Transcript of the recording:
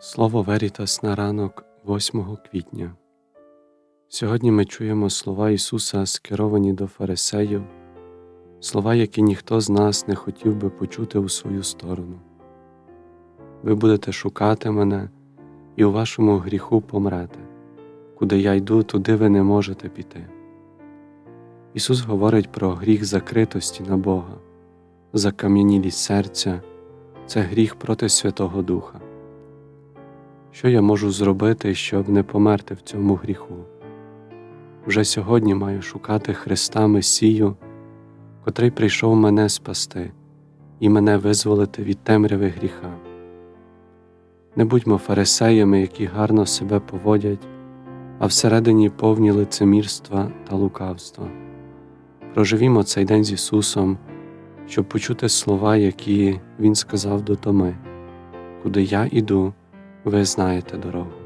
Слово Верітас на ранок 8 квітня. Сьогодні ми чуємо слова Ісуса, скеровані до фарисеїв, слова, які ніхто з нас не хотів би почути у свою сторону. Ви будете шукати мене і у вашому гріху помрете. Куди я йду, туди ви не можете піти. Ісус говорить про гріх закритості на Бога, закам'янілість серця це гріх проти Святого Духа. Що я можу зробити, щоб не померти в цьому гріху? Вже сьогодні маю шукати Христа Месію, котрий прийшов мене спасти і мене визволити від темряви гріха. Не будьмо фарисеями, які гарно себе поводять, а всередині повні лицемірства та лукавства. Проживімо цей день з Ісусом, щоб почути слова, які Він сказав до Томи, куди я іду, ви знаєте дорогу.